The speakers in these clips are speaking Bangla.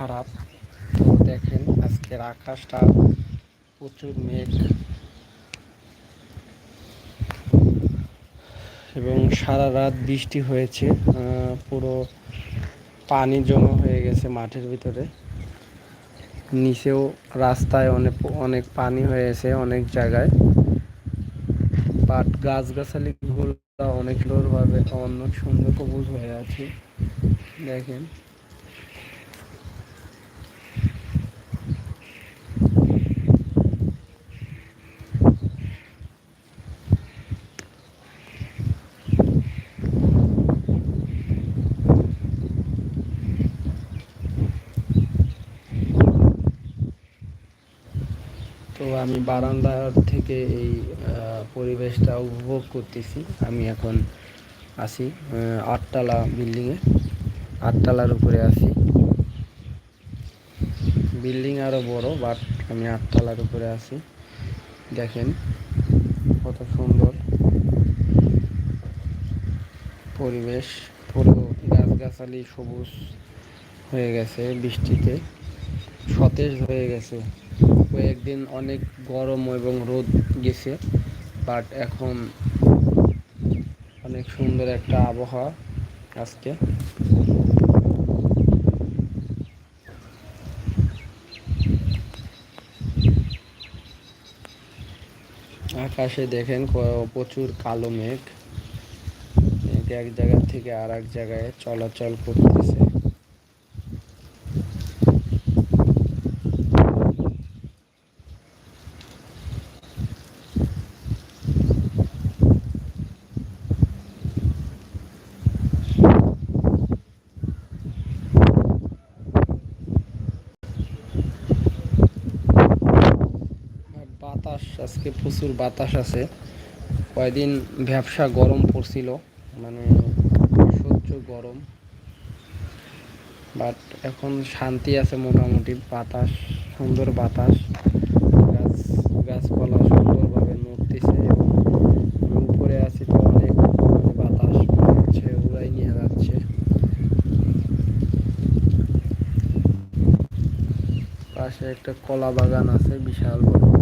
খারাপ। দেখেন আজকের আকাশটা প্রচুর মেঘ। এবং সারা রাত বৃষ্টি হয়েছে পুরো পানি জমা হয়ে গেছে মাঠের ভিতরে। নিচেও রাস্তায় অনেক অনেক পানি হয়েছে অনেক জায়গায়। বাট গাছগাছালি গুলো অনেক সুন্দর সবুজ হয়ে আছে। দেখেন তো আমি বারান্দার থেকে এই পরিবেশটা উপভোগ করতেছি। আমি এখন আছি আটতলা বিল্ডিংয়ে। আটতলার উপরে আছি। বিল্ডিং আরও বড়, বাট আমি আটতলার উপরে আছি। দেখেন কত সুন্দর পরিবেশ। পুরো গাছগাছালি সবুজ হয়ে গেছে বৃষ্টিতে। সতেজ হয়ে গেছে। কয়েকদিন অনেক গরম এবং রোদ গেছে বাট এখন অনেক সুন্দর একটা আবহাওয়া আজকে। আকাশে দেখেন প্রচুর কালো মেঘ। এক জায়গা থেকে আর এক জায়গায় চলাচল করতেছে আর বাতাস, আজকে প্রচুর বাতাস আছে। কয়দিন ব্যবসা গরম পড়ছিল মানে সহ্য গরম। বাট এখন শান্তি আছে মোটামুটি, বাতাস, সুন্দর বাতাস। গাছ, গাছপালা সুন্দরভাবে নড়তেছে উপরে আছি তো অনেক বাতাস হচ্ছে উড়াই নিয়ে যাচ্ছে। পাশে একটা কলা বাগান আছে, বিশাল বড়।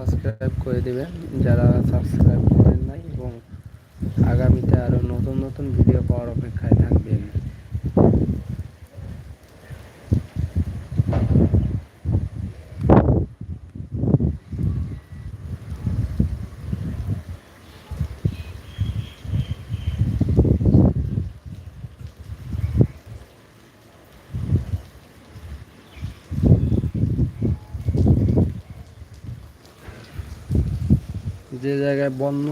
সাবস্ক্রাইব করে দেবেন, যারা সাবস্ক্রাইব করেন নাই এবং আগামীতে আরও নতুন নতুন ভিডিও পাওয়ার অপেক্ষায় থাকবেন। যে জায়গায় বন্য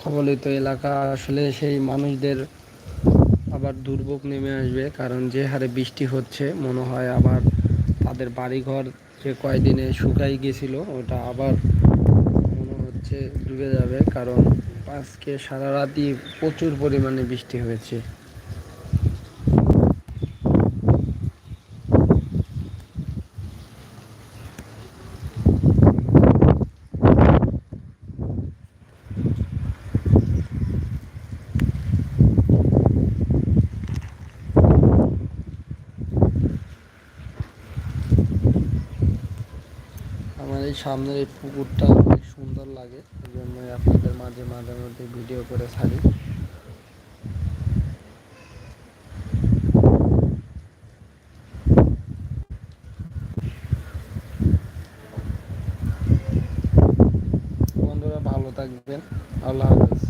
কবলিত এলাকা, আসলে সেই মানুষদের আবার দুর্ভোগ নেমে আসবে। কারণ যে হারে বৃষ্টি হচ্ছে, মনে হয় আবার তাদের বাড়িঘর যে কয়দিনে শুকাই গেছিল, ওটা আবার মনে হচ্ছে ডুবে যাবে। কারণ আজকে সারা রাতই প্রচুর পরিমাণে বৃষ্টি হয়েছে আমার এই সামনের এই পুকুরটা অনেক সুন্দর লাগে এই জন্যই আপনাদের মাঝে মাঝে মধ্যে ভিডিও করে ছাড়ি। বন্ধুরা ভালো থাকবেন, আল্লাহ হাফেজ।